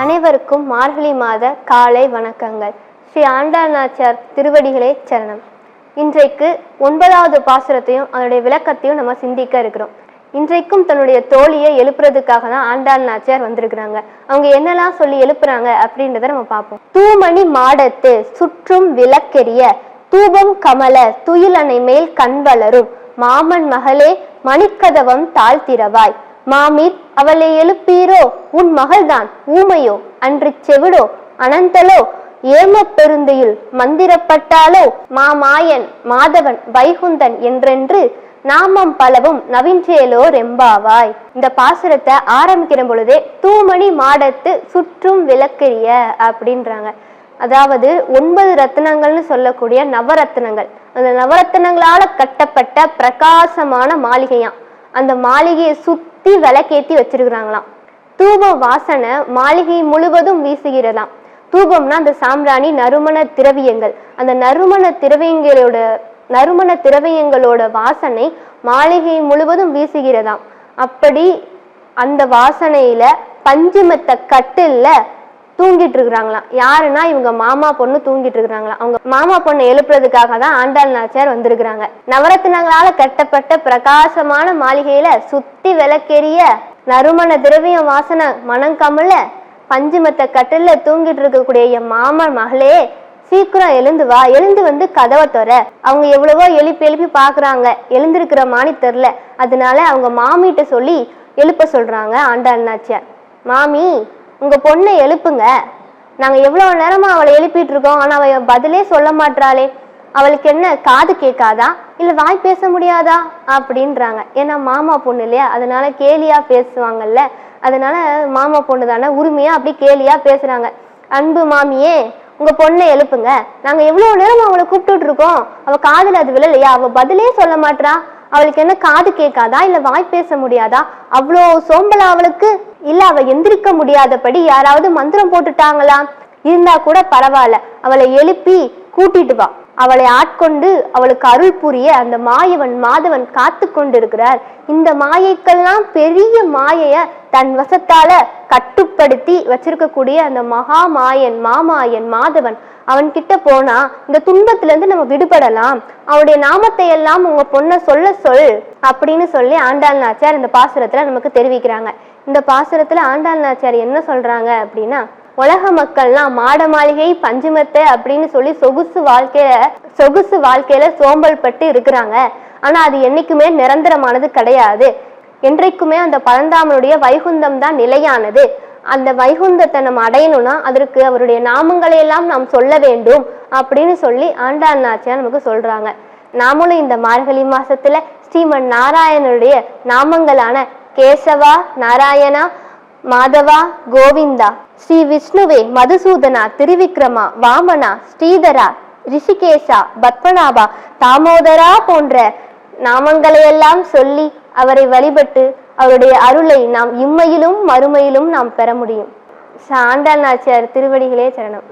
அனைவருக்கும் மார்கழி மாத காலை வணக்கங்கள். ஸ்ரீ ஆண்டாள் நாச்சியார் திருவடிகளே சரணம். இன்றைக்கு ஒன்பதாவது பாசுரத்தையும் அதனுடைய விளக்கத்தையும் நம்ம சிந்திக்க இருக்கிறோம். இன்றைக்கும் தன்னுடைய தோழியை எழுப்புறதுக்காக தான் ஆண்டாள் நாச்சியார் வந்திருக்கிறாங்க. அவங்க என்னெல்லாம் சொல்லி எழுப்புறாங்க அப்படின்றத நம்ம பார்ப்போம். தூமணி மாடத்து சுற்றும் விளக்கெரிய தூபம் கமல துயிலனை மேல் கண் வளரும் மாமன் மகளே மணிக்கதவம் தாழ்த்திரவாய். மாமீர் அவளை எழுப்பீரோ? உன் மகள்தான் ஊமையோ? அன்று செவிடோ? அனந்தலோ? ஏம பெருந்தையில் மந்திரப்பட்டாலோ மாமாயன் மாதவன் வைகுந்தன் என்றென்று நாமம் பலவும் நவின்றேலோ ரெம்பாவாய் இந்த பாசுரத்தை ஆரம்பிக்கிற பொழுதே தூமணி மாடத்து சுற்றும் விளக்கெரிய அப்படின்றாங்க. அதாவது ஒன்பது ரத்னங்கள்னு சொல்லக்கூடிய நவரத்னங்கள். அந்த நவரத்னங்களால கட்டப்பட்ட பிரகாசமான மாளிகையாம். அந்த மாளிகையை சுத்தி விளக்கேத்தி வச்சிருக்கிறாங்களாம். தூப வாசனை மாளிகை முழுவதும் வீசுகிறதாம். தூபம்னா அந்த சாம்பிராணி நறுமண திரவியங்கள். அந்த நறுமண திரவியங்களோட நறுமண திரவியங்களோட வாசனை மாளிகை முழுவதும் வீசுகிறதாம். அப்படி அந்த வாசனையில பஞ்சுமத்த கட்டில்ல தூங்கிட்டு இருக்கிறாங்களாம். யாருன்னா இவங்க மாமா பொண்ணு தூங்கிட்டு இருக்கிறாங்களாம். அவங்க மாமா பொண்ணு எழுப்புறதுக்காக தான் ஆண்டாள் நாச்சியார் வந்திருக்கிறாங்க. நவரத்தினங்களால கட்டப்பட்ட பிரகாசமான மாளிகையில சுத்தி விளக்கெரிய நறுமண திரவியம் வாசனை மனம் கமல பஞ்சுமத்த கட்டில தூங்கிட்டு இருக்கக்கூடிய என் மாமன் மகளே சீக்கிரம் எழுந்து வா. எழுந்து வந்து கதவை தொற. அவங்க எவ்வளவோ எழுப்பி எழுப்பி பாக்குறாங்க. எழுந்திருக்கிற மாணி தெரில. அதனால அவங்க மாமிகிட்ட சொல்லி எழுப்ப சொல்றாங்க ஆண்டாள் நாச்சியார். மாமி உங்கள் பொண்ணை எழுப்புங்க. நாங்கள் எவ்வளோ நேரமாக அவளை எழுப்பிட்டு இருக்கோம் ஆனால் அவள் பதிலே சொல்ல மாட்றாளே. அவளுக்கு என்ன காது கேட்காதா? இல்லை வாய் பேச முடியாதா? அப்படின்றாங்க. ஏன்னா மாமா பொண்ணு இல்லையா? அதனால கேலியாக பேசுவாங்கல்ல. அதனால மாமா பொண்ணு தானே உரிமையாக அப்படி கேலியாக பேசுகிறாங்க அன்பு மாமியே உங்கள் பொண்ணை எழுப்புங்க. நாங்கள் எவ்வளோ நேரம் அவளை கூப்பிட்டுட்டு இருக்கோம் அவள் காதில் அது விழலையா? அவள் பதிலே சொல்ல மாட்டா அவளுக்கு என்ன காது கேட்காதா? இல்லை வாய் பேச முடியாதா? அவ்வளோ சோம்பலா அவளுக்கு. இல்ல அவ எந்திரிக்க முடியாதபடி யாராவது மந்திரம் போட்டுட்டாங்களா இருந்தா கூட பரவாயில்ல. அவளை எழுப்பி கூட்டிட்டு வா. அவளை ஆட்கொண்டு அவளுக்கு அருள் புரிய அந்த மாயவன் மாதவன் காத்து கொண்டிருக்கிறார். இந்த மாயைக்கெல்லாம் பெரிய மாயைய தன் வசத்தால கட்டுப்படுத்தி வச்சிருக்கக்கூடிய அந்த மகா மாயன் மாமாயன் மாதவன் அவன் கிட்ட போனா இந்த துன்பத்துல இருந்து நம்ம விடுபடலாம். அவனுடைய நாமத்தை எல்லாம் உங்க பொண்ணை சொல்ல சொல் அப்படின்னு சொல்லி ஆண்டாள் நாச்சியார் இந்த பாசுரத்துல நமக்கு தெரிவிக்கிறாங்க. இந்த பாசுரத்துல ஆண்டாள் நாச்சியார் என்ன சொல்றாங்க அப்படின்னா உலக மக்கள்லாம் மாட மாளிகை பஞ்சுமத்தை அப்படின்னு சொல்லி சொகுசு வாழ்க்கையில சொகுசு வாழ்க்கையில சோம்பல் பட்டு இருக்கிறாங்க. ஆனா அது என்னைக்குமே நிரந்தரமானது கிடையாது. என்றைக்குமே அந்த பழந்தாமனுடைய வைகுந்தம் தான் நிலையானது. அந்த வைகுந்தத்தை நம்ம அடையணும்னா அதற்கு அவருடைய நாமங்களை எல்லாம் நாம் சொல்ல வேண்டும் அப்படின்னு சொல்லி ஆண்டாள் நாச்சியார் நமக்கு சொல்றாங்க. நாமளும் இந்த மார்கழி மாசத்துல ஸ்ரீமன் நாராயணனுடைய நாமங்களான கேசவா நாராயணா மாதவா கோவிந்தா ஸ்ரீ விஷ்ணுவே மதுசூதனா திருவிக்ரமா வாமனா ஸ்ரீதரா ரிஷிகேஷா பத்மநாபா தாமோதரா போன்ற நாமங்களையெல்லாம் சொல்லி அவரை வழிபட்டு அவருடைய அருளை நாம் இம்மையிலும் மறுமையிலும் நாம் பெற முடியும். ஆண்டாள் நாச்சியார் திருவடிகளே சரணம்.